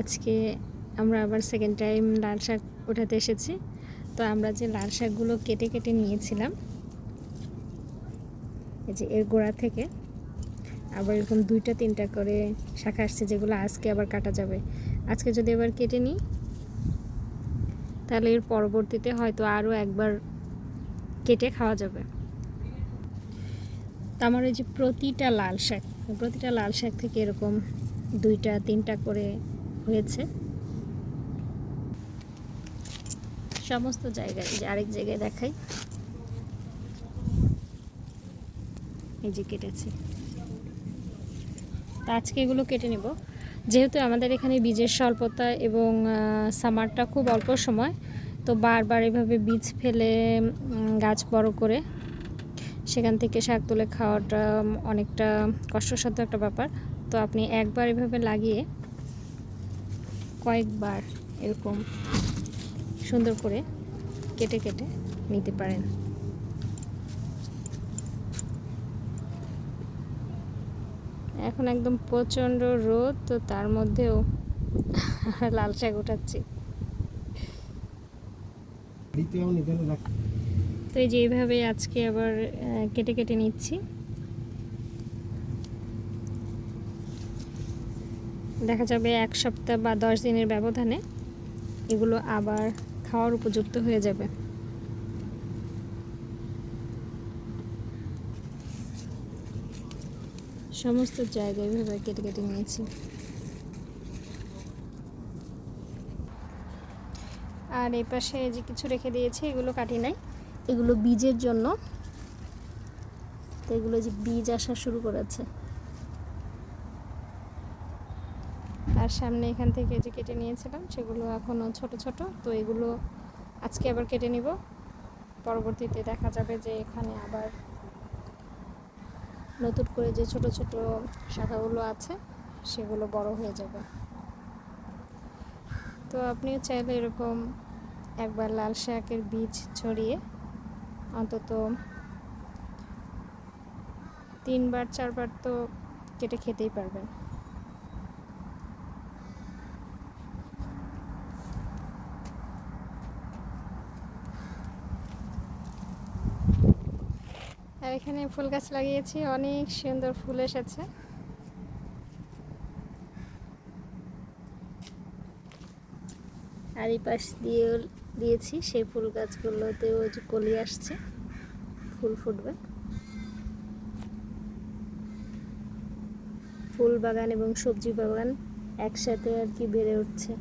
আজকে আমরা আবার সেকেন্ড টাইম লাল শাক ওঠাতে এসেছি। তো আমরা যে লাল শাকগুলো কেটে কেটে নিয়েছিলাম, এই যে এর গোড়া থেকে আবার এরকম দুইটা, তিনটা করে শাখা আসছে যেগুলো আজকে আবার কাটা যাবে। আজকে যদি এবার কেটে নিই, তাহলে এর পরবর্তীতে হয়তো আরও একবার কেটে খাওয়া যাবে। তো আমার এই যে প্রতিটা লাল শাক, প্রতিটা লাল শাক থেকে এরকম দুইটা, তিনটা করে হয়েছে। সমস্ত জায়গায় যে আরেক জায়গায় দেখাই। এই যে কেটেছি। আজকে এগুলো কেটে নেব। যেহেতু আমাদের এখানে বীজের স্বল্পতা এবং সামারটা খুব অল্প সময়, তো বারবার এভাবে বীজ ফেলে গাছ বড় করে সেখান থেকে শাক তুলে খাওয়াটা অনেকটা কষ্টসাধ্য একটা ব্যাপার। তো আপনি একবার এভাবে লাগিয়ে কয়েকবার এরকম সুন্দর করে কেটে কেটে নিতে পারেন। এখন একদম প্রচণ্ড রোদ তো তার মধ্যেও লাল শাক উঠাচ্ছি তো এই যে এইভাবে আজকে আবার কেটে কেটে নিচ্ছি। দেখা যাবে এক সপ্তাহ বা দশ দিনের ব্যবধানে এগুলো আবার খাওয়ার উপযুক্ত হয়ে যাবে। সমস্ত জায়গায় এভাবে কেটে কেটে নিয়েছি। আর এই পাশে যে কিছু রেখে দিয়েছি, এগুলো কাটি নাই। এগুলো বীজের জন্য। তো এগুলো যে বীজ আসা শুরু করেছে। আর সামনে এখান থেকে যে কেটে নিয়েছিলাম, সেগুলো এখনও ছোট ছোট। তো এগুলো আজকে আবার কেটে নিব। পরবর্তীতে দেখা যাবে যে এখানে আবার নতুন করে যে ছোট ছোট শাখাগুলো আছে, সেগুলো বড় হয়ে যাবে। তো আপনিও চাইলে এরকম একবার লাল শাকের বীজ ছড়িয়ে অন্তত তিনবার, চারবার তো কেটে খেতেই পারবেন। আর এখানে ফুল গাছ লাগিয়েছি, অনেক সুন্দর ফুল এসেছে। আর এই পাশ দিয়ে দিয়েছি সেই ফুল গাছগুলোতেও যে কলি আসছে, ফুল ফুটবে। ফুল বাগান এবং সবজি বাগান একসাথে আর কি বেড়ে উঠছে।